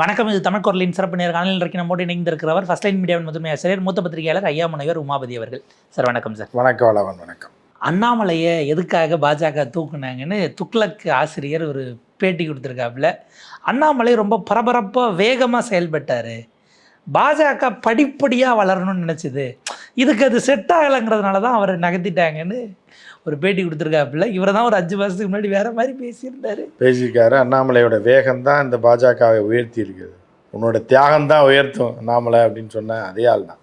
வணக்கம் இது தமிழ் குரலின் சிறப்பு நேர்காணலில் இன்றைக்கு நம்மோடு இணைந்திருக்கிறவர் ஃபர்ஸ்ட் லைன் மீடியாவின் முதன்மை ஆசிரியர் மூத்த பத்திரிகையாளர் ஐயா முனைவர் உமாபதி அவர்கள். சார் வணக்கம் சார் வணக்கம் வளவன் வணக்கம். அண்ணாமலையை எதுக்காக பாஜக தூக்குனாங்கன்னு துக்ளக் ஆசிரியர் ஒரு பேட்டி கொடுத்துருக்காப்புல. அண்ணாமலை ரொம்ப பரபரப்பாக வேகமாக செயல்பட்டார். பாஜக படிப்படியாக வளரணும்னு நினச்சிது. இதுக்கு அது செட் ஆகலைங்கிறதுனால தான் அவரை நகர்த்திட்டாங்கன்னு ஒரு பேட்டி கொடுத்துருக்காப்புல. இவர் தான் ஒரு அஞ்சு மாதத்துக்கு முன்னாடி வேற மாதிரி பேசியிருந்தாரு. பேசியிருக்காரு. அண்ணாமலையோட வேகம் தான் இந்த பாஜகவை உயர்த்தி இருக்குது. உன்னோட தியாகம் தான் உயர்த்தும் அண்ணாமலை அப்படின்னு சொன்ன அதே ஆள் தான்.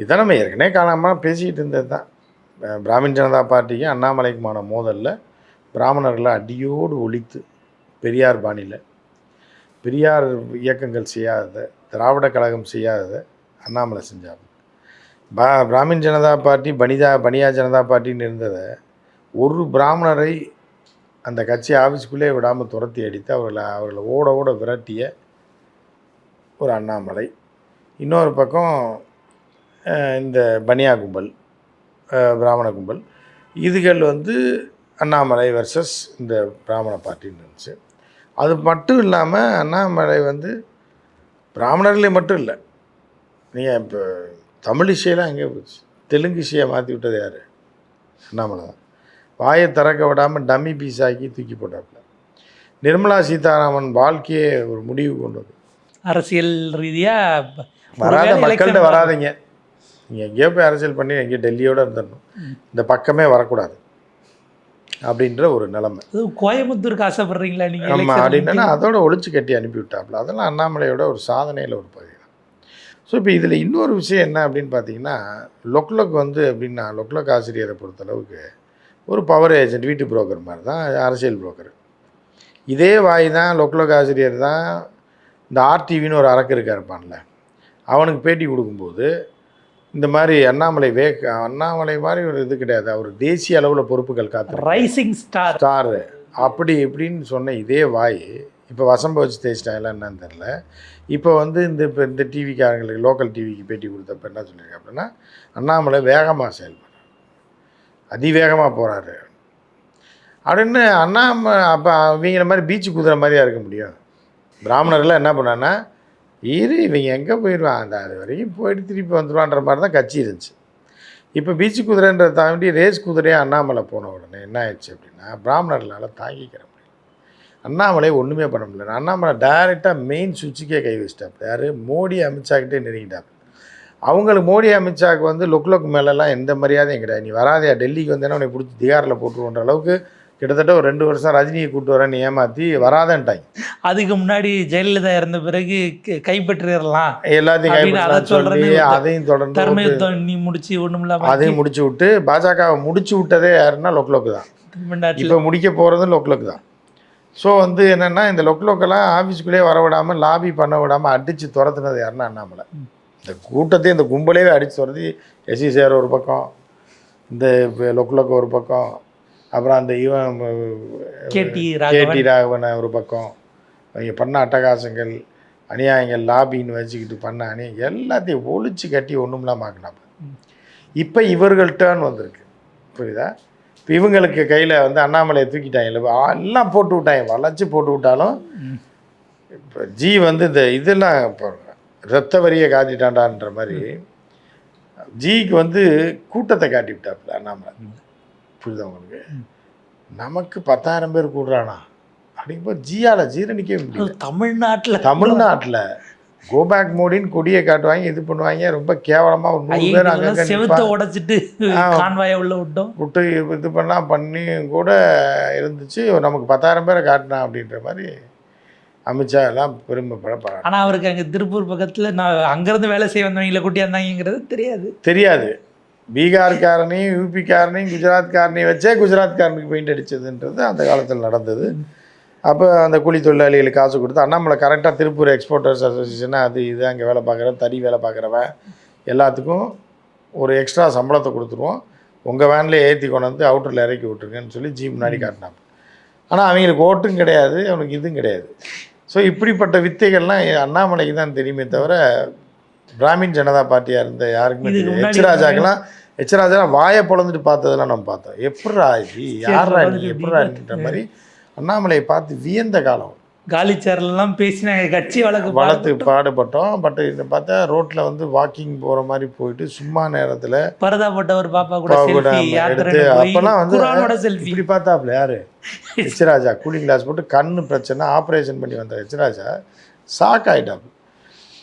இதை நம்ம ஏற்கனவே காணாமல் பேசிக்கிட்டு இருந்தது தான். பிராமின் ஜனதா பார்ட்டிக்கு அண்ணாமலைக்குமான மோதலில் பிராமணர்களை அடியோடு ஒழித்து பெரியார் பாணியில் பெரியார் இயக்கங்கள் செய்யாததை திராவிட கழகம் செய்யாததை அண்ணாமலை செஞ்சாப்பு பா பிராமின் ஜனதா பார்ட்டி பனிதா பனியா ஜனதா பார்ட்டின்னு இருந்ததை ஒரு பிராமணரை அந்த கட்சி ஆஃபீஸ்க்குள்ளே விடாமல் துரத்தி அடித்து அவர்களை அவர்களை ஓட ஓட விரட்டிய ஒரு அண்ணாமலை. இன்னொரு பக்கம் இந்த பனியா கும்பல் பிராமண கும்பல். இதுகள் வந்து அண்ணாமலை வர்சஸ் இந்த பிராமண பார்ட்டின்னு இருந்துச்சு. அது மட்டும் இல்லாமல் அண்ணாமலை வந்து பிராமணர்களே மட்டும் இல்லை. நீங்கள் இப்போ தமிழ் இசையெல்லாம் எங்கே போச்சு? தெலுங்கு இசையை மாற்றி விட்டது யார்? அண்ணாமலை தான் வாயை திறக்க விடாமல் டம்மி பீஸ் ஆக்கி தூக்கி போட்டாப்புல. நிர்மலா சீதாராமன் வாழ்க்கையே ஒரு முடிவு கொண்டு வந்து அரசியல் ரீதியாக வராத மக்கள்கிட்ட வராதீங்க. நீங்கள் எங்கேயோ போய் அரசியல் பண்ணி எங்கேயோ டெல்லியோடு இருந்துடணும். இந்த பக்கமே வரக்கூடாது. அப்படின்ற ஒரு நிலைமை. கோயம்புத்தூருக்கு ஆசைப்படுறீங்களா நீங்கள் ஆமாம் அப்படின்னா அதோட ஒழிச்சு கட்டி அனுப்பி விட்டாப்புல. அதெல்லாம் அண்ணாமலையோட ஒரு சாதனையில் ஒரு பகுதி ஸோ இப்போ இதில் இன்னொரு விஷயம் என்ன அப்படின்னு பார்த்தீங்கன்னா லொக்லொக் வந்து அப்படின்னா லொக்லொக் ஆசிரியரை பொறுத்தளவுக்கு ஒரு பவர் ஏஜென்ட் வீட்டு புரோக்கர் மாதிரி தான் அரசியல் புரோக்கர் இதே வாய் தான் லொக்லொக் ஆசிரியர் தான் இந்த ஆர்டிவின்னு ஒரு அரக்கு இருக்கா இருப்பான்ல அவனுக்கு பேட்டி கொடுக்கும்போது இந்த மாதிரி அண்ணாமலை வே அண்ணாமலை மாதிரி ஒரு இது கிடையாது அவர் தேசிய அளவில் பொறுப்புகள் காத்து ரைசிங் ஸ்டார் ஸ்டாரு அப்படி இப்படின்னு சொன்ன இதே வாய் இப்போ வசம்ப வச்சு தேய்ச்சிட்டாங்களா என்னன்னு தெரில இப்போ வந்து இந்த இப்போ இந்த டிவிக்காரங்களுக்கு லோக்கல் டிவிக்கு பேட்டி கொடுத்தப்ப என்ன சொல்லியிருக்காங்க அப்படின்னா அண்ணாமலை வேகமாக செயல்படுறார். அதிவேகமாக போகிறாரு அப்படின்னு அண்ணாம அப்போ இவங்கள மாதிரி பீச்சு குதிரை மாதிரியா இருக்க முடியும். பிராமணர்லாம் என்ன பண்ணான்னா இரு இவங்க எங்கே போயிடுவான் அந்த அது வரைக்கும் போயிட்டு திருப்பி வந்துடுவான்ற மாதிரி தான் கட்சி இருந்துச்சு. இப்போ பீச்சு குதிரைன்றதை தாண்டி ரேஸ் குதிரையாக அண்ணாமலை போன உடனே என்ன ஆயிடுச்சு அப்படின்னா பிராமணர்களால் தாங்கிக்கிற அண்ணாமலை ஒன்றுமே பண்ண முடியல. அண்ணாமலை டைரெக்டாக மெயின் சுவிட்சுக்கே கை வச்சிட்டாப்பு யார்? மோடி அமித்ஷாக்கிட்டே நெருங்கிட்டாப்பு அவங்களுக்கு மோடி அமித்ஷாக்கு வந்து லுக் லுக் மேலெல்லாம் எந்த மரியாதையும் கிடையாது. நீ வராதையா? டெல்லிக்கு வந்தேன்னா உன்னை பிடிச்சி திகாரில் போட்டுருவோன்ற அளவுக்கு கிட்டத்தட்ட ஒரு ரெண்டு வருஷம் ரஜினியை கூட்டு வரேன்னு ஏமாற்றி வராதன்ட்டாங்க. அதுக்கு முன்னாடி ஜெயலலிதா இறந்த பிறகு க- கைப்பற்றிடலாம் எல்லாத்தையும் சொல்லி அதையும் தொடர்ந்து நீ முடிச்சு ஒண்ணும் இல்லாம அதையும் முடிச்சு விட்டு பாஜகவை முடிச்சு விட்டதே யாருன்னா லொக்லோக்கு தான். இப்போ முடிக்க போகிறதும் லொக்லோக்கு தான். ஸோ வந்து என்னென்னா இந்த லொக்லோக்கெல்லாம் ஆஃபீஸ்க்குள்ளேயே வர விடாமல் லாபி பண்ண விடாமல் அடித்து துரத்துனது யாருன்னா அண்ணாமலை இந்த கூட்டத்தையும் இந்த கும்பலையே அடித்து துரத்தி எஸ்சி சேர் ஒரு பக்கம் இந்த லொக்லோக்கு ஒரு பக்கம் அப்புறம் அந்த இவன் கேடி கேடி ராகவன். ஒரு பக்கம் அவங்க பண்ண அட்டகாசங்கள் அநியாயங்கள் லாபின்னு வச்சுக்கிட்டு பண்ண அநியாயம் எல்லாத்தையும் ஒழிச்சு கட்டி ஒன்றும் இல்லாமல் ஆக்கினாப்ப இப்போ இவர்கள் டேர்ன் வந்திருக்கு. புரியுதா? இவங்களுக்கு கையில் வந்து அண்ணாமலையை தூக்கிட்டாங்க. எல்லாம் போட்டு விட்டாங்க. வளைச்சு போட்டு விட்டாலும் இப்போ ஜி வந்து இந்த இதெல்லாம் இப்போ ரத்த வரியை காட்டிட்டாண்டான்ற மாதிரி ஜிக்கு வந்து கூட்டத்தை காட்டி விட்டாப்புல அண்ணாமலை. புரியுதா உங்களுக்கு? நமக்கு பத்தாயிரம் பேர் கூடுறானா? அப்படிங்கும்போது ஜியால ஜீரணிக்கவே முடியல. தமிழ்நாட்டுல. தமிழ்நாட்டில். கோபேக் மோடின்னு கொடியை காட்டுவாங்க இது பண்ணுவாங்க ரொம்ப கேவலமாக ஒரு நூறு பேர் செவத்தை உடைச்சிட்டு கான்வாயை உள்ள விட்டோம். விட்டு இது பண்ணலாம் பண்ணி கூட இருந்துச்சு நமக்கு பத்தாயிரம் பேரை காட்டினா அப்படின்ற மாதிரி அமித்ஷா எல்லாம் பெருமைப்பட பாராட்டு ஆனா அவருக்கு அங்க திருப்பூர் பக்கத்துல நான் அங்கிருந்து வேலை செய்ய வந்தவங்களை கூட்டியாந்தாங்கிறது தெரியாது. தெரியாது. பீகார்காரனையும் யூபிக்காரனையும் குஜராத்காரனையும் வச்சே குஜராத்காரனுக்கு பெயிண்ட் அடிச்சதுன்றது அந்த காலத்தில் நடந்தது. அப்போ அந்த கூலி தொழிலாளிகளுக்கு காசு கொடுத்து அண்ணாமலை கரெக்டாக திருப்பூர் எக்ஸ்போர்ட்டர்ஸ் அசோசியேஷன் அது இது அங்கே வேலை பார்க்குறவன் தறி வேலை பார்க்குறவன் எல்லாத்துக்கும் ஒரு எக்ஸ்ட்ரா சம்பளத்தை கொடுத்துருவோம். உங்கள் வேன்லேயே ஏற்றி கொண்டு வந்து அவுட்டரில் இறக்கி விட்ருங்கன்னு சொல்லி ஜி முன்னாடி காட்டினாங்க. ஆனால் அவங்களுக்கு ஓட்டும் கிடையாது அவனுக்கு இதுவும் கிடையாது. ஸோ இப்படிப்பட்ட வித்தைகள்லாம் அண்ணாமலைக்கு தான் தெரியுமே தவிர பிராமின் ஜனதா பார்ட்டியாக இருந்த யாருக்குமே எச் ராஜாக்கெல்லாம் ராஜா வாயை பொழந்துட்டு பார்த்ததெல்லாம் நம்ம பார்த்தோம். எப்பட்றா இது? யாரா நீ? எப்பட்றா நீன்ற மாதிரி அண்ணாமலையை பார்த்து வியந்த காலம். காலி சேர்லாம் பேசி நாங்கள் கட்சி வழக்கு வளர்த்து பாடுபட்டோம். பட் இந்த பார்த்தா ரோட்டில் வந்து வாக்கிங் போகிற மாதிரி போயிட்டு சும்மா நேரத்தில் பரதாப்பட்ட ஒரு பாப்பா கூட எடுத்து அப்போல்லாம் வந்து இப்படி பார்த்தாப்புல யாரு? எச்ராஜா கூலிங் கிளாஸ் போட்டு கண்ணு பிரச்சனை ஆப்ரேஷன் பண்ணி வந்த எச்ராஜா ஷாக் ஆகிட்டாப்புல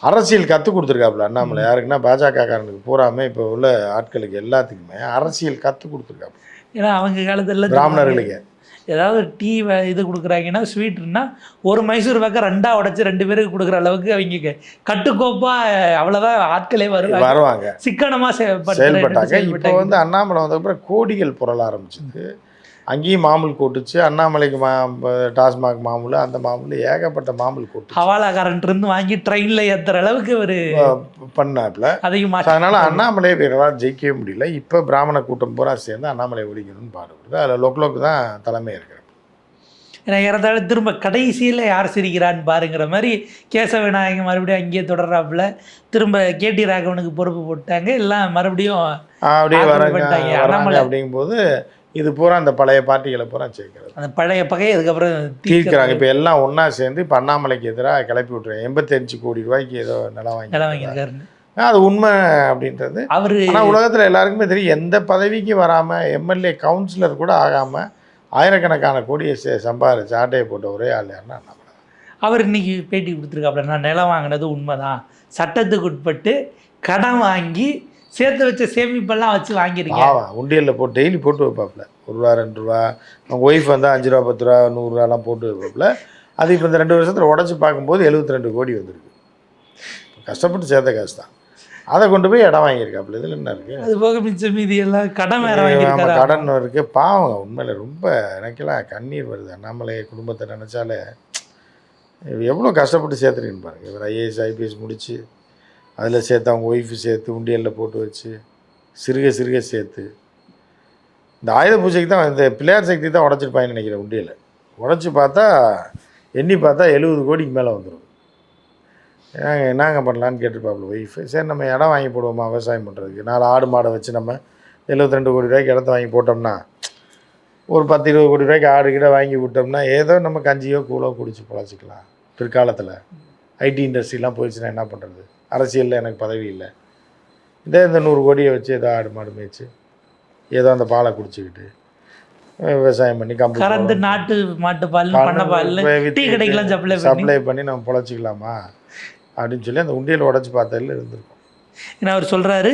அரசியல் கற்றுக் கொடுத்துருக்காப்புல அண்ணாமலை. யாருக்குன்னா பாஜக காரனுக்கு பூராமே இப்போ உள்ள ஆட்களுக்கு எல்லாத்துக்குமே அரசியல் கற்றுக் கொடுத்துருக்காப்புல. ஏன்னா அவங்க காலத்துல பிராமணர்களுக்கு. ஏதாவது டீ இது கொடுக்குறாங்கன்னா ஸ்வீட்னா ஒரு மைசூர் பக்கம் ரெண்டா உடைச்சு ரெண்டு பேருக்கு கொடுக்குற அளவுக்கு அவங்க க- கட்டுக்கோப்பா அவ்வளோதான் ஆட்களே வருவாங்க. வருவாங்க. சிக்கனமா செயல்படுற செயல்பட்டாங்க. இப்போ. வந்து அண்ணாமலை வந்தப்பறம் கோடிகள் புரள ஆரம்பிச்சது. அங்கேயும் மாமூல் கொட்டுச்சு அண்ணாமலைக்கு மா டாஸ்மாக் மாமூல் அந்த மாமூல் ஏகப்பட்ட மாமூல் கொட்டு ஹவாலாக்காரன்ட்டு இருந்து வாங்கி ட்ரெயின்ல ஏத்துற அளவுக்கு ஒரு பண்ணாப்புல அதையும் அதனால அண்ணாமலை இவரால் ஜெயிக்கவே முடியல. இப்போ பிராமண கூட்டம் பூரா சேர்ந்து அண்ணாமலை ஒழிக்கணும்னு பாடுபடுது. அதில் லொக்லோக்கு தான் தலைமை இருக்கிறார் ஏன்னா இறந்தாலும் திரும்ப கடைசியில் யார் சிரிக்கிறான்னு பாருங்கிற மாதிரி கேசவ விநாயகம் மறுபடியும் அங்கேயே தொடர்றாப்புல. திரும்ப கேடி ராகவனுக்கு பொறுப்பு போட்டாங்க. எல்லாம் மறுபடியும் அப்படியே. வராங்க அண்ணாமலை. அப்படிங்கும்போது இது பூரா அந்த பழைய பார்ட்டிகளை பூரா சேர்க்கிறது. அந்த பழைய பகையை அதுக்கப்புறம் தீர்க்கிறாங்க. இப்போ எல்லாம் ஒன்றா சேர்ந்து இப்போ அண்ணாமலைக்கு எதிராக கிளப்பி விட்டுருங்க எண்பத்தஞ்சு கோடி ரூபாய்க்கு ஏதோ நிலம் வாங்கி நிலம் வாங்கியிருக்காருன்னு. அது உண்மை அப்படின்றது. அவரு ஆனால் உலகத்தில் எல்லாருக்குமே தெரியும் எந்த பதவிக்கு வராமல் எம்எல்ஏ கவுன்சிலர் கூட ஆகாமல் ஆயிரக்கணக்கான கோடியை சே- சம்பாரிச்சு ஆட்டையை போட்ட ஒரே ஆள் யாருன்னா அண்ணாமலை. அவர் இன்னைக்கு பேட்டி கொடுத்துருக்காப்புல நான் நிலம் வாங்கினது உண்மைதான். சட்டத்துக்கு உட்பட்டு கடன் வாங்கி சேர்த்து வச்ச சேமிப்பெல்லாம் வச்சு வாங்கியிருக்கேன் ஆவா உண்டியலில் போட்டு டெய்லி போட்டு வைப்பாப்புல. ஒரு ரூபா ரெண்டு ரூபா. அவங்க ஒய்ஃப் வந்து அஞ்சு ரூபா பத்து ரூபா நூறுரூவாலாம் போட்டு வைப்பாப்புல. அது இப்போ இந்த ரெண்டு வருஷத்தில் உடச்சி பார்க்கும்போது 72 ரெண்டு கோடி வந்திருக்கு. கஷ்டப்பட்டு சேர்த்த காசு தான் அதை கொண்டு போய் இடம் வாங்கியிருக்காப்புல. இதில் என்ன இருக்குது அது போக மிச்சம் மீதி எல்லாம் கடன் வேற கடன் இருக்கு. பாவம் உண்மையில ரொம்ப எனக்கெல்லாம் கண்ணீர் வருது. அண்ணாமலை குடும்பத்தை நினச்சாலே எவ்வளோ கஷ்டப்பட்டு சேர்த்துருக்குன்னு பாருங்க. இவர் ஐஏஎஸ் ஐபிஎஸ் முடிச்சு அதில் சேர்த்து அவங்க ஒய்ஃபு சேர்த்து உண்டியலில் போட்டு வச்சு சிறுக சிறுக சேர்த்து. இந்த ஆயுத பூஜைக்கு தான் இந்த பிள்ளையார் சக்தி தான் உடச்சிருப்பாங்கன்னு நினைக்கிறேன் உண்டியலை. உடச்சி பார்த்தா எண்ணி பார்த்தா எழுபது கோடிக்கு மேலே வந்துடும் நாங்கள் என்னங்க பண்ணலான்னு கேட்டிருப்பாப்புல ஒய்ஃபு. சரி நம்ம இடம் வாங்கி போடுவோமா விவசாயம் பண்ணுறதுக்கு நாலு ஆடு மாடை வச்சு நம்ம 72 கோடி ரூபாய்க்கு இடத்த வாங்கி போட்டோம்னா ஒரு பத்து இருபது கோடி ரூபாய்க்கு ஆடு கிட்ட வாங்கி விட்டோம்னா ஏதோ நம்ம கஞ்சியோ கூழோ குடிச்சு பழச்சிக்கலாம் பிற்காலத்தில் ஐடி இண்டஸ்ட்ரிலாம் போயிடுச்சுன்னா என்ன பண்ணுறது அரசியலில் எனக்கு பதவி இல்லை. இதே இந்த நூறு கோடியை வச்சு ஏதோ ஆடு மாடு மேய்ச்சி ஏதோ அந்த பாலை குடிச்சிக்கிட்டு விவசாயம் பண்ணி கம்பு கறந்து நாட்டு மாட்டு பால் பண்ண பால் சப்ளை சப்ளை பண்ணி. நம்ம பொழைச்சிக்கலாமா? அப்படின்னு சொல்லி அந்த உண்டியல் உடச்சி பார்த்ததில் இருந்திருக்கும். ஏன்னா அவர் சொல்றாரு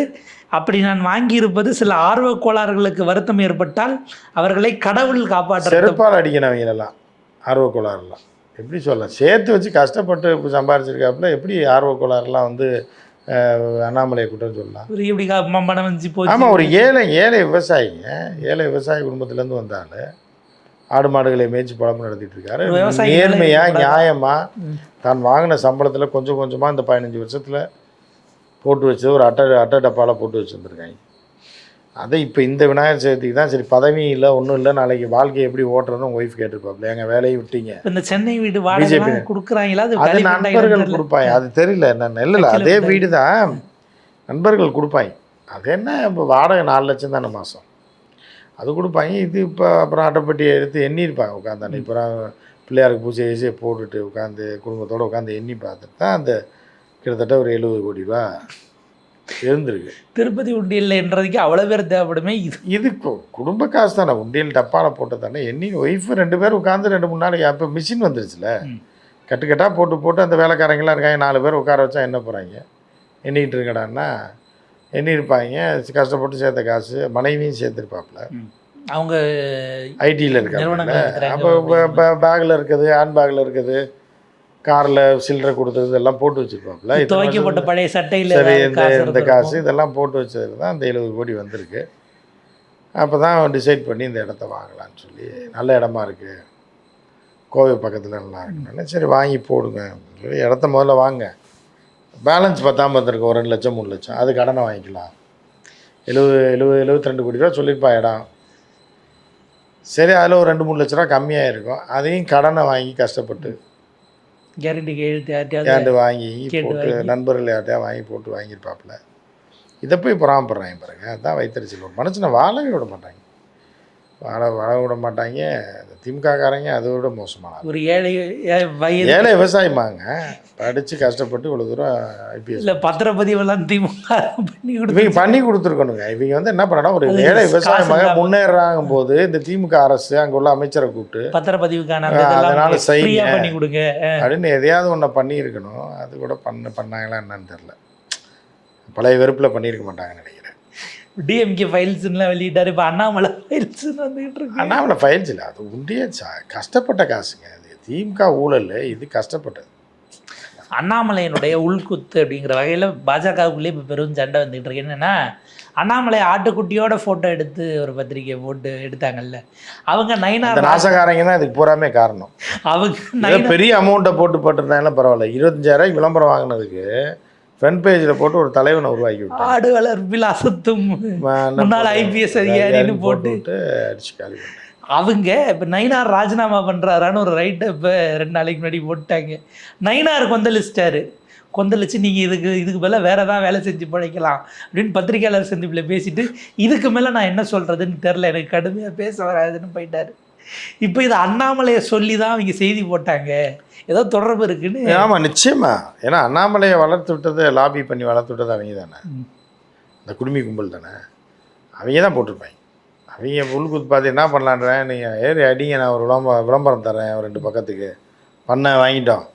அப்படி நான் வாங்கியிருப்பது சில ஆர்வ கோளாறுகளுக்கு வருத்தம் ஏற்பட்டால் அவர்களை கடவுள் காப்பாற்ற செருப்பால் அடிக்கணும் அவங்களெல்லாம் ஆர்வக்கோளாறுலாம். எப்படி சொல்லலாம்? சேர்த்து வச்சு கஷ்டப்பட்டு சம்பாரிச்சிருக்காப்புல எப்படி ஆர்வக்கோளாறுலாம் வந்து அஹ், அண்ணாமலையை குற்றம் சொல்லலாம்? ஒரு இப்படி வந்து ஆமாம் ஒரு ஏழை ஏழை விவசாயிங்க ஏழை விவசாய குடும்பத்துலேருந்து வந்தாலும் ஆடு மாடுகளை மேய்ச்சி பழப்பு நடத்திட்டு இருக்காரு. ஒரு விவசாயி நேர்மையா நிலையில நியாயமா ம். தான் வாங்கின சம்பளத்தில் கொஞ்சம் கொஞ்சமாக இந்த பதினஞ்சு வருஷத்தில் போட்டு வச்சு ஒரு அட்டை அட்டை டப்பாவில் போட்டு வச்சுருந்துருக்காங்க. அதை இப்போ இந்த விநாயகர் சதுர்த்திக்கு தான் சரி பதவி இல்லை ஒன்றும் இல்லை நாளைக்கு வாழ்க்கையை எப்படி ஓட்டுறதுன்னு உங்கள் ஒய்ஃப் கேட்டிருப்பாப்ல எங்கள் வேலையை விட்டீங்க. இந்த சென்னை வீடு BJP. கொடுக்குறாங்களா? அது நண்பர்கள். கொடுப்பாங்க. அது தெரியல என்ன இல்லை அதே வீடு தான் நண்பர்கள் கொடுப்பாங்க. அது என்ன இப்போ வாடகை நாலு லட்சம் தானே மாதம் அது கொடுப்பாங்க. இது இப்போ அப்புறம் அட்டைப்பட்டியை எடுத்து எண்ணியிருப்பாங்க. உட்காந்து இப்போ பிள்ளையாருக்கு பூஜை ஈஸியாக போட்டுட்டு உட்காந்து குடும்பத்தோடு உட்காந்து எண்ணி பார்த்துட்டு தான் அந்த கிட்டத்தட்ட ஒரு எழுபது கோடி ரூபா இருந்திருக்கு திருப்பதி உண்டியல்ல என்றதுக்கு அவ்வளவு பேர் தேவைப்படுமே இது. இது கு- குடும்ப காசு தானே உண்டியல் டப்பாவில் போட்டது தானே எண்ணி ஒய்ஃபு ரெண்டு பேரும் உட்காந்து ரெண்டு மூணு நாளைக்கு அப்போ மிஷின் வந்துருச்சுல. கட்டுக்கட்டாக போட்டு போட்டு அந்த வேலைக்காரங்களாம் இருக்காங்க நாலு பேர் உட்கார வச்சா என்ன போகிறாங்க எண்ணிக்கிட்டு இருக்கடான்னா எண்ணி இருப்பாங்க கஷ்டப்பட்டு சேர்த்த காசு மனைவியும் சேர்த்துருப்பாப்புல. அவங்க ஐடியில் இருக்காங்க. அப்போ பேக்கில் இருக்குது ஹேண்ட் பேக்கில் இருக்குது. காரில் சில்லறை கொடுத்தது இதெல்லாம் போட்டு வச்சுருப்பாப்புல. துவைக்கப்பட்ட பழைய சட்டையில சரி இந்த காசு இந்த. காசு இதெல்லாம் போட்டு வச்சது தான் இந்த எழுபது கோடி வந்திருக்கு. அப்போ தான் டிசைட் பண்ணி இந்த இடத்த வாங்கலாம்னு சொல்லி நல்ல இடமா இருக்குது கோவை பக்கத்தில் நல்லா இருக்குன்னு. சரி வாங்கி போடுங்க சொல்லி இடத்த முதல்ல வாங்க. பேலன்ஸ் பத்தாம வந்திருக்கு ஒரு ரெண்டு லட்சம் மூணு லட்சம். அது கடனை வாங்கிக்கலாம். எழுபது எழுபது எழுபத்தி ரெண்டு கோடி ரூபா சொல்லியிருப்பா இடம். சரி அதில் ஒரு ரெண்டு மூணு லட்ச ரூபா கம்மியாக இருக்கும் அதையும் கடனை வாங்கி கஷ்டப்பட்டு கேரண்டி எழுத்து யார்ட்டையாவது வாங்கி போட்டு. நண்பர்கள் யார்ட்டையா வாங்கி போட்டு வாங்கியிருப்பாப்புல. இதை போய் பொறாமப்படுறாங்க பாருங்க. அதான் வைத்தறிச்சல். ஒரு மனுஷனை வாழவே விட மாட்டாங்க. வாழ வாழ விட மாட்டாங்க திமுககாரங்க அதை விட மோசமான ஒரு ஏழை ஏழை விவசாயமாங்க படித்து கஷ்டப்பட்டு இவ்வளோ தூரம் ஐபிஎஸ் இல்ல பத்திரப்பதிவெல்லாம் திமுக பண்ணி இவங்க பண்ணி கொடுத்துருக்கணுங்க. இவங்க வந்து என்ன பண்ணணும் ஒரு ஏழை விவசாயமாக. முன்னேறாங்க போது இந்த திமுக அரசு அங்கே உள்ள அமைச்சரை கூப்பிட்டு பத்திரப்பதிவுக்கான அதனால. ஃப்ரீயா பண்ணி கொடுங்க அப்படின்னு எதையாவது ஒன்றை பண்ணியிருக்கணும். அது கூட பண்ண பண்ணாங்களா என்னன்னு தெரில பழைய வெறுப்பில் பண்ணியிருக்க மாட்டாங்கன்னு நினைக்கிறேன். டிஎம்கே ஃபைல்ஸ்லாம் வெளியிட்டாரு. இப்போ அண்ணாமலை ஃபைல்ஸ் வந்துகிட்டு இருக்கு. அண்ணாமலை ஃபைல்ஸ் இல்லை. அது உண்டியே கஷ்டப்பட்ட காசுங்க. அது திமுக ஊழல் இது கஷ்டப்பட்டது. அண்ணாமலையினுடைய உள்குத்து அப்படிங்கிற வகையில் பாஜகவுக்குள்ளே இப்போ பெரும் சண்டை வந்துகிட்டு இருக்கு. என்னன்னா அண்ணாமலை ஆட்டுக்குட்டியோட ஃபோட்டோ எடுத்து ஒரு பத்திரிக்கை போட்டு எடுத்தாங்கல்ல. அவங்க அந்த நைனார் நாசகாரங்க தான் இதுக்கு பூராமே காரணம். அவங்க நைனா பெரிய அமௌண்ட்டை போட்டு போட்டிருந்தாங்கன்னா பரவாயில்ல. இருபத்தஞ்சாயிரம் விளம்பரம் வாங்கினதுக்கு ஃப்ரண்ட் பேஜில் போட்டு ஒரு தலைவனை உருவாக்கி விட்டாங்க ஆடு வளர்ப்பில் அசத்தும். முன்னாள் IPS அதிகாரின்னு போட்டு. விட்டு அடிச்சு காலி அவங்க இப்போ நைனார் ராஜினாமா பண்ணுறாரான்னு ஒரு ரைட்டை இப்போ ரெண்டு நாளைக்கு முன்னாடி போட்டாங்க. நைனார் கொந்தளிச்சிட்டாரு. கொந்தளிச்சு நீங்கள் இதுக்கு இதுக்கு மேலே வேறு ஏதாவது வேலை செஞ்சு பிழைக்கலாம் அப்படின்னு பத்திரிக்கையாளர் சந்திப்பில் பேசிட்டு இதுக்கு மேலே நான் என்ன சொல்கிறதுன்னு தெரில எனக்கு கடுமையாக பேச வராதுன்னு போயிட்டாரு. இப்போ இது அண்ணாமலையை சொல்லி தான் அவங்க செய்தி போட்டாங்க. ஏதோ தொடர்பு இருக்குன்னு. ஆமாம் நிச்சயமா. ஏன்னா அண்ணாமலையை வளர்த்து விட்டது லாபி பண்ணி வளர்த்து விட்டது அவங்க தானே. இந்த குடுமி கும்பல் தானே. அவங்க தான் போட்டிருப்பாங்க. அவங்க உள்குத்து பார்த்து என்ன பண்ணலான்றேன் நீங்கள் ஏறி அடிங்க நான் ஒரு விளம்பரம் விளம்பரம் தரேன் ஒரு ரெண்டு பக்கத்துக்கு. பண்ண வாங்கிட்டோம்.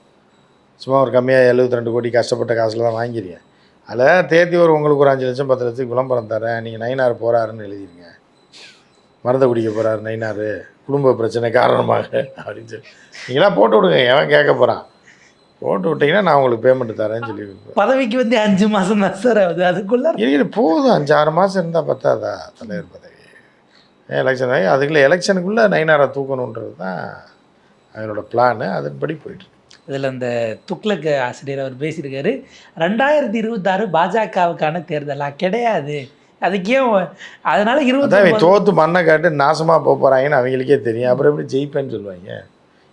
சும்மா ஒரு கம்மியாக எழுபத்தி ரெண்டு கோடி கஷ்டப்பட்ட காசில் தான் வாங்கிடுங்க அதில் தேர்த்தி ஒரு உங்களுக்கு ஒரு அஞ்சு லட்சம் பத்து லட்சத்துக்கு விளம்பரம் தரேன். நீங்கள் நைனார் போகிறாருன்னு எழுதிருங்க. மருந்தை குடிக்க போகிறாரு நைனார். குடும்ப பிரச்சனை காரணமாக அப்படின்னு சொல்லி. நீங்களாம் போட்டு விடுங்க எவன் கேட்க போகிறான் போட்டு விட்டீங்கன்னா நான் உங்களுக்கு பேமெண்ட் தரேன்னு சொல்லி பதவிக்கு வந்து அஞ்சு மாதம் தான் சார் ஆகுது அதுக்குள்ள இருக்கிற போதும் அஞ்சு ஆறு மாதம் இருந்தால் பத்தாதா? தலைவர் பதவி. எலெக்ஷன் ஆகி அதுக்குள்ளே எலெக்ஷனுக்குள்ளே நைனாரை தூக்கணுன்றது தான் அவங்களோட பிளானு அதன்படி போயிட்டு இதில் இந்த துக்ளக் ஆசிரியர் அவர் பேசியிருக்காரு. ரெண்டாயிரத்தி இருபத்தாறு பாஜகவுக்கான தேர்தலா கிடையாது. அதுக்கு ஏன் அதனால இவன் தோத்து மண்ணை காட்டு நாசமாக போக போகிறாங்கன்னு அவங்களுக்கே தெரியும். அப்புறம் எப்படி ஜெயிப்பேன்னு சொல்லுவாங்க?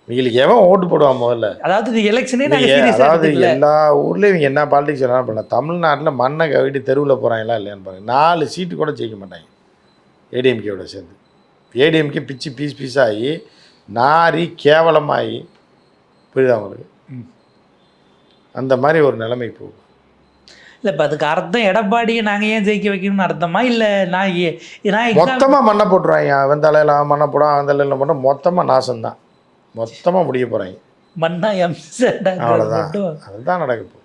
இவங்களுக்கு எவன் ஓட்டு போடுவான் முதல்ல? அதாவது எலெக்ஷனே அதாவது எல்லா ஊர்லேயும் இவங்க என்ன பாலிடிக்ஸ் வேணாலும் பண்ணலாம். தமிழ்நாட்டில் மண்ணை கவிட்டு தெருவில் போகிறாங்களா இல்லையான்னு பாருங்க. நாலு சீட்டு கூட ஜெயிக்க மாட்டாங்க. ஏடிஎம்கேவோட சேர்ந்து. ஏடிஎம்கே பிச்சு பீஸ் பீஸாகி நாரி கேவலமாகி புரியுதா உங்களுக்கு ம். அந்த மாதிரி ஒரு நிலைமை போகும். இல்லை இப்போ அதுக்கு அர்த்தம் எடப்பாடியை நாங்கள் ஏன் ஜெயிக்க வைக்கணும்னு அர்த்தமா? இல்லை நான் ஏ- நான் மொத்தமாக மண்ணை போட்டுருவாங்க அவன் தலையில் அவன் மண்ணை போடும் அவன் தலையில் போட்டால் மொத்தமாக நாசம்தான். மொத்தமாக முடிய போகிறாங்க மண்ணா எம்சட் அவ்வளோதான் அதுதான் நடக்க போகுது.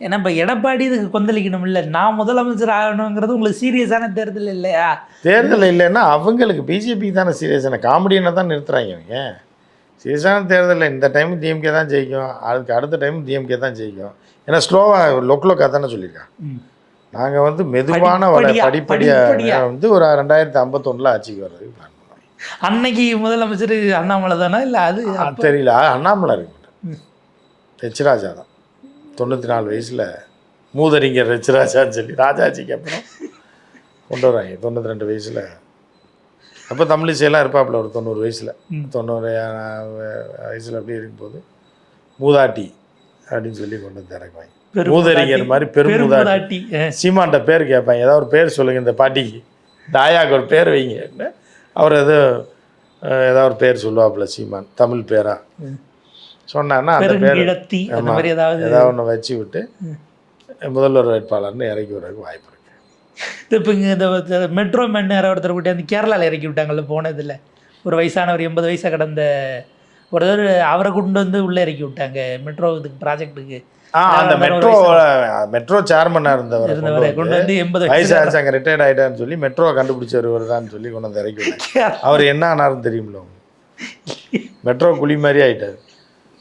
ஏன்னா இப்போ எடப்பாடி இதுக்கு கொந்தளிக்கணும் இல்லை. நான் முதலமைச்சர் ஆகணுங்கிறது உங்களுக்கு சீரியஸான தேர்தல் இல்லையா? தேர்தல் இல்லைன்னா அவங்களுக்கு பிஜேபி தானே சீரியஸான காமெடியனை தான் நிறுத்துறாங்க அவங்க சீரியஸான தேர்தலில் இந்த டைம் டிஎம்கே தான் ஜெயிக்கும். அதுக்கு அடுத்த டைம் டிஎம்கே தான் ஜெயிக்கும். ஏன்னா ஸ்லோவாக லொக் லொக்காக தானே சொல்லியிருக்காங்க. ம். நாங்கள் வந்து மெதுவான வள படிப்படியா, படிப்படியா. படிப்படியாக வந்து ஒரு ரெண்டாயிரத்தி ஐம்பத்தொன்னில் ஆட்சிக்கு வர்றதுக்கு பிளான் பண்ணுவாங்க அன்னைக்கு முதலமைச்சர் அண்ணாமலை தானே? இல்லை அது தெரியல. அண்ணாமலை இருக்க. மாட்டேன் ரெச்சிராஜா தான். தொண்ணூற்றி நாலு வயசில் மூதறிஞர் ரெச்சிராஜான்னு சொல்லி ராஜாஜிக்கு அப்புறம் கொண்டு வராங்க. தொண்ணூற்றி ரெண்டு வயசில். அப்போ தமிழிசையெல்லாம் இருப்பாப்புல ஒரு தொண்ணூறு வயசில். தொண்ணூறு வயசில் அப்படி இருக்கும்போது மூதாட்டி அப்படின்னு சொல்லி கொண்டு வந்து இறக்குவாங்க. மூதறிஞர் மாதிரி பெரும் மூதாட்டி. பெருமுதாட்டி சீமான்ட்ட பேர் கேட்பாங்க. ஏதாவது ஒரு பேர் சொல்லுங்கள் இந்த பாட்டிக்கு. தாயாக்கு ஒரு பேர் வைங்க அவர் ஏதோ ஏதாவது ஒரு பேர் சொல்லுவாப்புல சீமான். தமிழ் பேரா. சொன்னான்னா அந்த பேர் பெருங்கிழத்தி அந்த ஆமா. மாதிரி ஏதாவது ஏதாவது ஒன்று வச்சு விட்டு. முதல்வர் வேட்பாளர்னு இறக்கி விடுறதுக்கு வாய்ப்பு இருக்கு. இப்போ இங்கே இந்த மெட்ரோ மேன் யாரோ ஒருத்தர் கூட்டி வந்து கேரளாவில் இறக்கி விட்டாங்கல்ல போனதில். ஒரு வயசானவர் எண்பது வயசை கடந்த ஒருத்தர் அவரை கொண்டு வந்து உள்ளே இறக்கி விட்டாங்க. மெட்ரோ இதுக்கு ப்ராஜெக்ட்டுக்கு அந்த மெட்ரோ மெட்ரோ சேர்மனாக இருந்தவர் இருந்தவரை கொண்டு வந்து எண்பது வயசு. ஆச்சு அங்கே ரிட்டையர்ட் ஆகிட்டான்னு சொல்லி மெட்ரோ கண்டுபிடிச்சவர் தான் சொல்லி கொண்டு வந்து இறக்கி அவர் என்ன ஆனாருன்னு தெரியுமில்ல மெட்ரோ குழி மாதிரி ஆயிட்டாரு.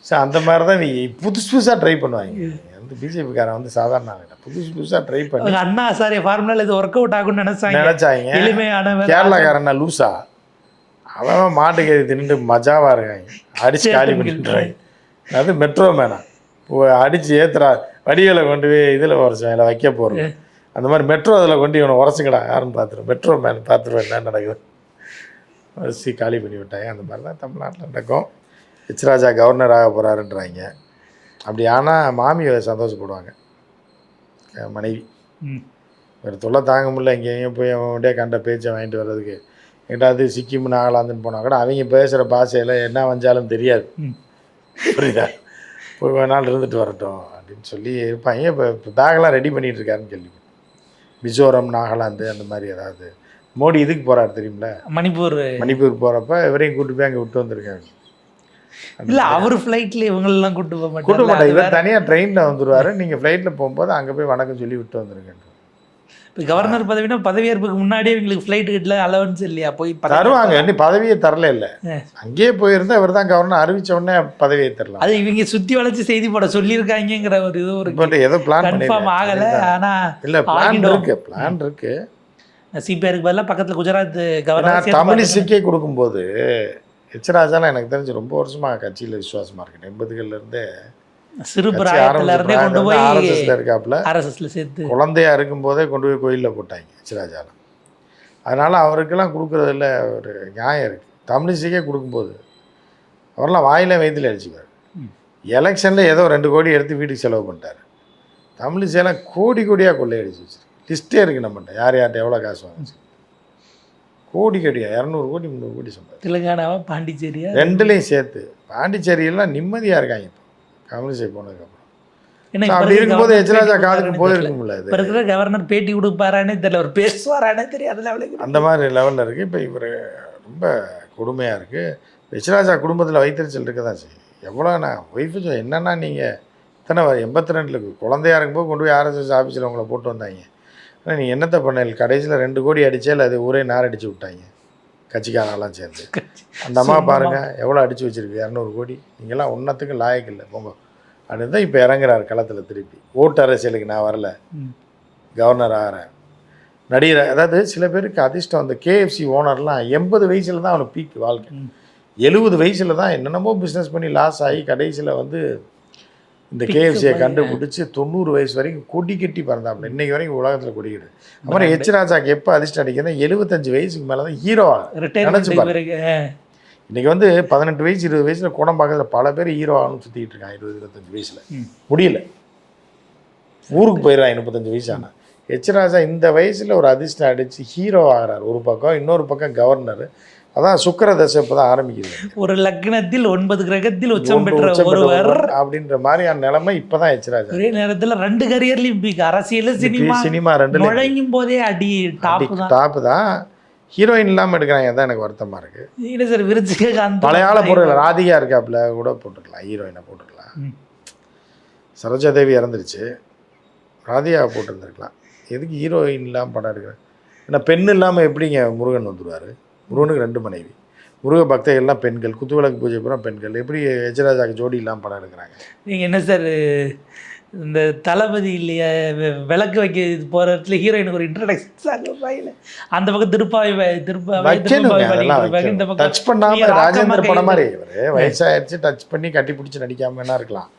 சரி அந்த மாதிரி தான் புதுசு புதுசாக ட்ரை பண்ணுவாங்க. வந்து பிஜேபிக்காரன் வந்து சாதாரண ஆகிட்ட புதுசு புதுசாக ட்ரை பண்ணி அண்ணா சாரிய ஃபார்முலாவில் இது ஒர்க் அவுட் ஆகும்னு நினைச்சாங்க. நினச்சாங்க. எளிமையான. கேரளாக்காரனா லூசா அவன் மாட்டுக்கறி தின்னுட்டு மஜாவாக இருக்காங்க அடிச்சு காலி பண்ணிட்டுறாங்க அது மெட்ரோ மேனா. அடிச்சு ஏத்துறா. வடிகளை கொண்டு போய் இதில் உரைச்சோம் இல்லை வைக்க போகிறோம் அந்த மாதிரி மெட்ரோ அதில் கொண்டு இவனை உரைச்சிக்கடா யாரும் பார்த்துரும் மெட்ரோ மேன் பார்த்துருவேன் என்ன நடக்குது. வச்சு காலி பண்ணி விட்டாங்க. அந்த மாதிரி தான் தமிழ்நாட்டில் நடக்கும். எச் ராஜா கவர்னர் ஆக போகிறாருன்றாங்க அப்படி ஆனால் மாமியை சந்தோஷப்படுவாங்க. மனைவி. ம். வேறு தொல்லை தாங்க முடியல. எங்கேயும் போய் அவன் கண்ட பேச்சை வாங்கிட்டு வர்றதுக்கு. எங்கிட்டாவது சிக்கிம் நாகாலாந்துன்னு போனால் கூட அவங்க பேசுகிற பாஷையில் என்ன வந்தாலும் தெரியாது. புரியுதா? போய் நாள் இருந்துட்டு வரட்டும் அப்படின்னு சொல்லி இருப்பாங்க. இப்போ இப்போ பேக்கெல்லாம் ரெடி பண்ணிட்டு இருக்காருன்னு கேள்வி மிசோரம் நாகாலாந்து அந்த மாதிரி ஏதாவது. மோடி இதுக்கு போகிறாரு தெரியுமில? மணிப்பூர். மணிப்பூர் போகிறப்ப இவரையும் கூட்டு போய் அங்கே விட்டு வந்திருக்காங்க. இல்ல அவர் ஃப்ளைட்ல இவங்களெல்லாம் கூட்டு போக கூட்ட மாட்டாங்க மாட்டாங்க இவர் தனியாக ட்ரெயினில் வந்துருவாரு. நீங்கள் ஃப்ளைட்டில் போகும்போது அங்கே போய் வணக்கம் சொல்லி விட்டு வந்துருங்க இப்போ கவர்னர் பதவினா பதவியேற்புக்கு முன்னாடியே இவங்களுக்கு ஃப்ளைட் கிட்டல அலவன்ஸ் இல்லையா? போய் தருவாங்க. இன்னும் பதவியே தரல இல்லை. அங்கேயே போயிருந்தா இவர் தான் கவர்னர் அறிவிச்ச உடனே பதவியை தரலாம். அது இவங்க சுத்தி வளைச்சு செய்தி போட சொல்லியிருக்காங்கங்கிற ஒரு இது ஒரு ஏதோ பிளான் கன்ஃபார்ம் ஆகல. ஆனா இல்லை பிளான். இருக்கு பிளான் இருக்கு. சிபிஆருக்கு பதிலா பக்கத்துல குஜராத் கவர்னர் தமிழிசைக்கே கொடுக்கும்போது எச் ராஜாலாம் எனக்கு தெரிஞ்சு ரொம்ப வருஷமா கட்சியில் விசுவாசமா இருக்கேன் எண்பதுகள்ல இருந்தே சிறு இருந்தே கொண்டு போய் ஆர்எஸ்எஸ்ல இருக்காப்புல. ஆர்எஸ்எஸ்ல சேர்த்து. குழந்தையா இருக்கும்போதே கொண்டு போய் கோயிலில் போட்டாங்க எச் ராஜாலாம் அதனால அவருக்கெல்லாம் கொடுக்குறதுல ஒரு நியாயம் இருக்கு. தமிழிசைக்கே கொடுக்கும்போது அவரெல்லாம் வாயில வயிற்றுல அடிச்சுக்குவார். ம். எலெக்ஷனில் ஏதோ ரெண்டு கோடி எடுத்து வீட்டுக்கு செலவு பண்ணிட்டார். தமிழிசையெல்லாம் கோடி கோடியாக கொள்ளையடிச்சு வச்சிருக்கு. லிஸ்ட்டே இருக்குது நம்மகிட்ட யார் யார்கிட்ட எவ்வளோ காசு வாங்கிச்சு. கோடி கோடியா இரநூறு கோடி முந்நூறு கோடி சம்பாதி தெலுங்கானாவா பாண்டிச்சேரியா? ரெண்டுலேயும் சேர்த்து. பாண்டிச்சேரியெல்லாம் நிம்மதியாக இருக்காங்க தமிழிசை போனதுக்கப்புறம் அப்படி இருக்கும்போது கவர்னர் எச் ராஜா பேட்டி காதுக்கு. போயிருக்கும்ல இப்ப இருக்கிற கவர்னர் பேட்டி கொடுப்பாரானே தெரியல. அவர் பேசுவாரானே தெரியாது அவளுக்கு. அந்த மாதிரி லெவலில் இருக்குது இப்போ இவர் ரொம்ப கொடுமையாக இருக்குது எச்ராஜா குடும்பத்தில் வைத்தறிச்சல் இருக்க தான் செய்யும் எவ்வளோ நான் ஒய்ஃபு என்னன்னா நீங்கள் இத்தனை எண்பத்தி ரெண்டில் குழந்தையா இருக்கும்போது கொண்டு போய் ஆர்எஸ்எஸ் ஆஃபீஸில் உங்களை போட்டு வந்தாங்க. ஆனால் நீ என்னத்தை பண்ண? கடைசியில் ரெண்டு கோடி அடிச்சேல அது ஊரே நார் அடிச்சு விட்டாங்க. கட்சிக்காரெல்லாம் சேர்ந்து. அந்த அம்மா பாருங்கள் எவ்வளோ அடிச்சு வச்சிருக்கு இரநூறு கோடி. நீங்கள்லாம் ஒன்றத்துக்கு லாயக்கு இல்லை. போங்க. அப்படின்னு தான் இப்போ இறங்குறாரு களத்தில் திருப்பி. ஓட்டு அரசியலுக்கு நான் வரல. கவர்னர் ஆகிறேன் நடிகர் அதாவது சில பேருக்கு அதிர்ஷ்டம் அந்த கேஎஃப்சி ஓனர்லாம் எண்பது வயசில் தான் அவனுக்கு பீக் வாழ்க்கை. எழுபது வயசில் தான் என்னென்னமோ பிஸ்னஸ் பண்ணி லாஸ் ஆகி கடைசியில் வந்து இந்த கேஎஃப்சியை கண்டுபிடிச்சி தொண்ணூறு வயசு வரைக்கும் கொடி கட்டி பறந்தாப்புல. இன்னைக்கு வரைக்கும் உலகத்தில் கொடிக்கிடு அப்புறம் எச் ராஜாக்கு எப்போ அதிர்ஷ்டம் அடிக்கிறதா எழுபத்தஞ்சு வயசுக்கு மேலே தான் ஹீரோ நினைச்சு இன்னைக்கு வந்து பதினெட்டு வயசு இருபது வயசில் குடம் பார்க்கறதுல பல பேர் ஹீரோ ஆகணும்னு சுற்றிட்டு இருக்காங்க இருபது இருபத்தஞ்சு வயசில். முடியல. ஊருக்கு போயிடுறான் முப்பத்தஞ்சு வயசு ஆனால் எச் ராஜா இந்த வயசில் ஒரு அதிர்ஷ்டம் அடித்து ஹீரோ ஆகிறார். ஒரு பக்கம் இன்னொரு பக்கம் கவர்னர் அதான் சுக்கிர தசை இப்போ தான் ஆரம்பிக்குது. ஒரு லக்னத்தில் ஒன்பது கிரகத்தில் உச்சம் பெற்ற ஒருவர். அப்படின்ற மாதிரியான நிலைமை இப்போ தான் எச் ராஜா ஒரே நேரத்துல ரெண்டு கரியர்லயும் பீக் அரசியல் சினிமா. சினிமா ரெண்டு நுழையும் போதே அடி டாப் தான். டாப்பு தான். ஹீரோயின் இல்லாமல் எடுக்கிறாங்க தான் எனக்கு வருத்தமாக இருக்குது இல்ல சார் விருச்சிகாந்த் பழையாள பொருள் ராதிகா இருக்காப்புல கூட போட்டுக்கலாம் ஹீரோயினை போட்டுக்கலாம். ம். சரோஜா தேவி இறந்துருச்சு. ராதிகா போட்டிருந்துருக்கலாம். எதுக்கு ஹீரோயின் இல்லாமல் படம் எடுக்கிறேன் ஏன்னா பெண் இல்லாமல் எப்படிங்க முருகன் வந்துடுவார் முருகனுக்கு ரெண்டு மனைவி. முருக பக்தர்கள்லாம் பெண்கள் குத்துவிளக்கு பூஜை பூரா பெண்கள். எப்படி எஜராஜாக்கு ஜோடி இல்லாமல் படம் எடுக்கிறாங்க? நீங்க என்ன சார் இந்த தளபதி இல்லையா விளக்கு வைக்க போற இடத்துல ஹீரோயினுக்கு ஒரு இன்ட்ரடக்ஷன் சாங் அந்த பக்கம் திருப்பாவை திருப்பாவை. இந்த பக்கம் டச் பண்ணாமல் ராஜேந்திர படம் மாதிரி இவர் வயசாயிருச்சு டச் பண்ணி கட்டி பிடிச்சி நடிக்காம என்ன இருக்கலாம்.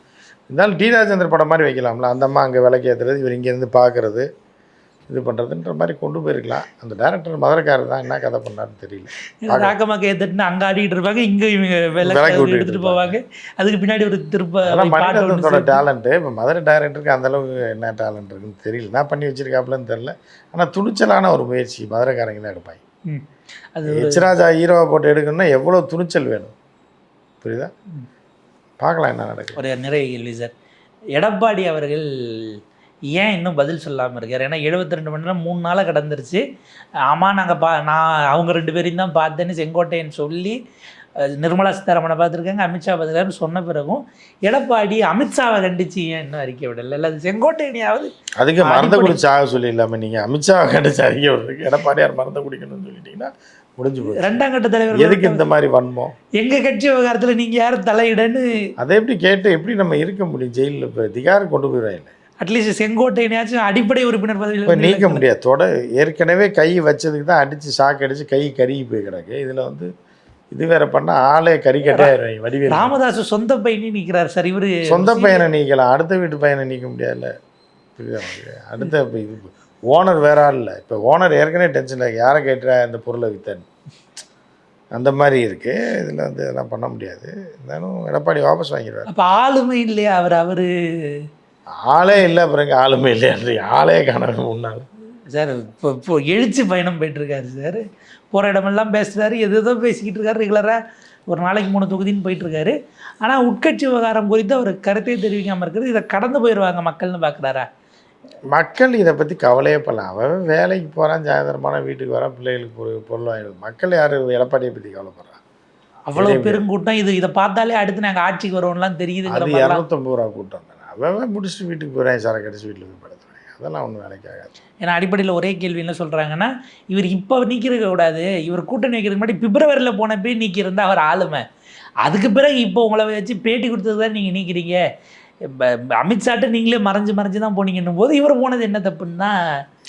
இருந்தாலும் டி ராஜேந்திர படம் மாதிரி வைக்கலாம்ல. அந்த அம்மா அங்கே விளக்கு ஏற்றுறது இவர் இங்கேருந்து பார்க்குறது இது பண்ணுறதுன்ற மாதிரி கொண்டு போயிருக்கலாம். அந்த டேரக்டர் மதுரக்காரர் தான் என்ன கதை பண்ணாருன்னு தெரியல. ராக்கமாக்க ஏத்துட்டு அங்க ஆடிட்டு இருப்பாங்க இங்க இவங்க எடுத்துட்டு போவாங்க. அதுக்கு பின்னாடி ஒரு திருப்ப மணிரத்னத்தோட. டேலண்ட்டு இப்போ மதுரை டைரக்டருக்கு அந்த அளவுக்கு என்ன டேலண்ட் இருக்குன்னு தெரியல. என்ன பண்ணி வச்சிருக்காப்புலன்னு தெரியல. ஆனால் துணிச்சலான ஒரு முயற்சி மதுரைக்காரங்க தான் எடுப்பாங்க. அது எச்ராஜா ஹீரோவை போட்டு எடுக்கணும்னா எவ்வளோ துணிச்சல் வேணும். புரியுதா? பார்க்கலாம் என்ன நடக்குது. ஒரு நிறைய கேள்வி சார். எடப்பாடி அவர்கள் ஏன் இன்னும் பதில் சொல்லாமல் இருக்கார்? ஏன்னா 72 ரெண்டு மணி நேரம் மூணு நாளாக கடந்துருச்சு. ஆமாம் நாங்கள் பா நான் அவங்க ரெண்டு பேரையும் தான் பார்த்தேன்னு செங்கோட்டையன் சொல்லி நிர்மலா சீதாராமனை பார்த்துருக்காங்க. அமித்ஷா பார்த்துருக்காரு சொன்ன பிறகும் எடப்பாடி அமித்ஷாவை கண்டிச்சு ஏன் இன்னும் அறிக்கை விடல? இல்லை அது செங்கோட்டையனையாவது அதுக்கு மறந்த அடிப்படை- குடிச்சு ஆக சொல்லிடலாமே நீங்கள் அமித்ஷாவை கண்டிச்சு அறிக்கை விடுறதுக்கு எடப்பாடியார் மறந்த குடிக்கணும்னு சொல்லிட்டீங்கன்னா முடிஞ்சு போச்சு. ரெண்டாம் கட்ட தலைவர் எதுக்கு இந்த மாதிரி வன்மம்? எங்க கட்சி விவகாரத்தில் நீங்க யாரும் தலையிடன்னு அதை எப்படி கேட்டு எப்படி நம்ம இருக்க முடியும்? ஜெயிலில் இப்போ திகார் கொண்டு போயிடுவாங்க அட்லீஸ்ட் செங்கோட்டையனையாச்சும் அடிப்படை உறுப்பினர் பதவியில் நீக்க முடியாது. தொட ஏற்கனவே கை வச்சதுக்கு தான் அடித்து ஷாக் அடித்து கை கருகி போய் கிடக்கு. இதில் வந்து இது வேற பண்ணால் ஆளே கறிக்கட்டே வடிவேல். ராமதாஸ் சொந்த பையனே நிற்கிறார் சார். இவரு சொந்த பையனை நீக்கலாம் அடுத்த வீட்டு பையனை நீக்க முடியாதுல்ல? அடுத்த இப்போ இது ஓனர் வேற ஆள் இல்லை. இப்போ ஓனர் ஏற்கனவே டென்ஷன் ஆகி யாரை கேட்டுறா இந்த பொருளை வித்தன் அந்த மாதிரி இருக்கு. இதில் வந்து இதெல்லாம் பண்ண முடியாது. இருந்தாலும் எடப்பாடி வாபஸ் வாங்கிடுவார். அப்ப ஆளுமை இல்லையா அவர்? அவரு ஆளே இல்லை பிறகு ஆளுமே இல்லையா ஆளே காண முன்னால் சார் இப்போ இப்போ எழுச்சி பயணம் போயிட்டுருக்காரு சார். போகிற இடமெல்லாம் பேசுகிறாரு எது எதோ பேசிக்கிட்டு இருக்காரு ரெகுலராக ஒரு நாளைக்கு மூணு தொகுதின்னு போயிட்டுருக்காரு. ஆனால் உட்கட்சி விவகாரம் குறித்து அவர் கருத்தை தெரிவிக்காமல் இருக்கிறது இதை கடந்து போயிடுவாங்க மக்கள்னு பார்க்குறாரா மக்கள் இதை பற்றி கவலையே பண்ணலாம் அவன் வேலைக்கு போகிறான் சாயந்தரமான வீட்டுக்கு வரான் பிள்ளைகளுக்கு பொருள் பொருள் வாங்கிடுது மக்கள் யார் எடப்பாடியை பற்றி கவலைப்படுறான் அவ்வளோ பெருங்கூட்டம் இது இதை பார்த்தாலே அடுத்து நாங்கள் ஆட்சிக்கு அது மாதிரிலாம். இரநூத்தம்பது ரூபா கூட்டம் அவன் முடிச்சுட்டு வீட்டுக்கு போகிறேன் சரக்கு அடிச்சு வீட்டில் போய் படுத்துறேன் அதெல்லாம் ஒன்றும் வேலைக்காகாது ஏன்னா அடிப்படையில் ஒரே கேள்வி என்ன சொல்கிறாங்கன்னா இவர் இப்போ நீக்கிருக்க கூடாது இவர் கூட்டணி வைக்கிறதுக்கு முன்னாடி பிப்ரவரியில் போனப்பே நீக்கியிருந்தா அவர் ஆளுமை. அதுக்கு பிறகு இப்போ உங்களை வச்சு பேட்டி கொடுத்தது தான் நீங்கள் நீக்கிறீங்க. அமித்ஷாட்ட நீங்களே மறைஞ்சு மறைஞ்சு தான் போனீங்கன்னும் போது இவர் போனது என்ன தப்புன்னா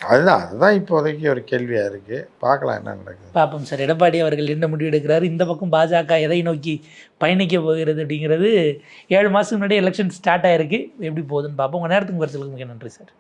அதுதான் அதுதான் இப்போதைக்கு ஒரு கேள்வியாக இருக்குது பார்க்கலாம் என்ன நடக்குது. பார்ப்போம் சார். எடப்பாடி அவர்கள் என்ன முடிவு எடுக்கிறாரு இந்த பக்கம் பாஜக எதை நோக்கி பயணிக்க போகிறது அப்படிங்கிறது ஏழு மாதத்துக்கு முன்னாடி எலெக்ஷன் ஸ்டார்ட் ஆயிருக்கு. எப்படி போகுதுன்னு பார்ப்போம் உங்கள் நேரத்துக்கு பரிசலுக்கு மிக நன்றி சார்.